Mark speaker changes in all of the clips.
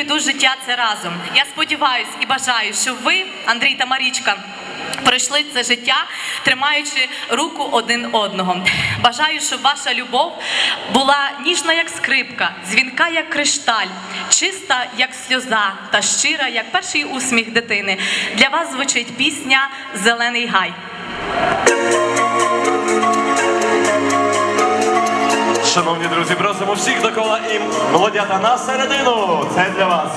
Speaker 1: прийдуть життя це разом. Я сподіваюся і бажаю, що ви, Андрій та Марічка, пройшли це життя, тримаючи руку один одного. Бажаю, щоб ваша любов була ніжна, як скрипка, дзвінка, як кришталь, чиста, як сльоза, та щира, як перший усміх дитини. Для вас звучить пісня Зелений гай.
Speaker 2: Шановні друзі, просимо всіх до кола і молодята на середину. Це для вас.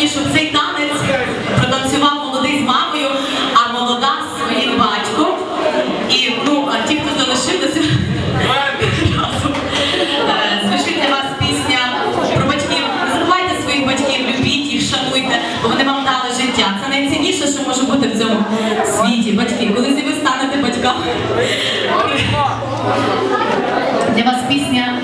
Speaker 1: сьогодні, щоб цей танець протанцював молодий з мамою, а молода з своїм батьком. І ну, а ті, хто залишилися, звучить е, для вас пісня про батьків. Не забувайте своїх батьків, любіть їх, шануйте, бо вони вам дали життя.
Speaker 2: Це найцінніше, що може бути в цьому світі. Батьки, коли ви станете батьками. Для вас пісня.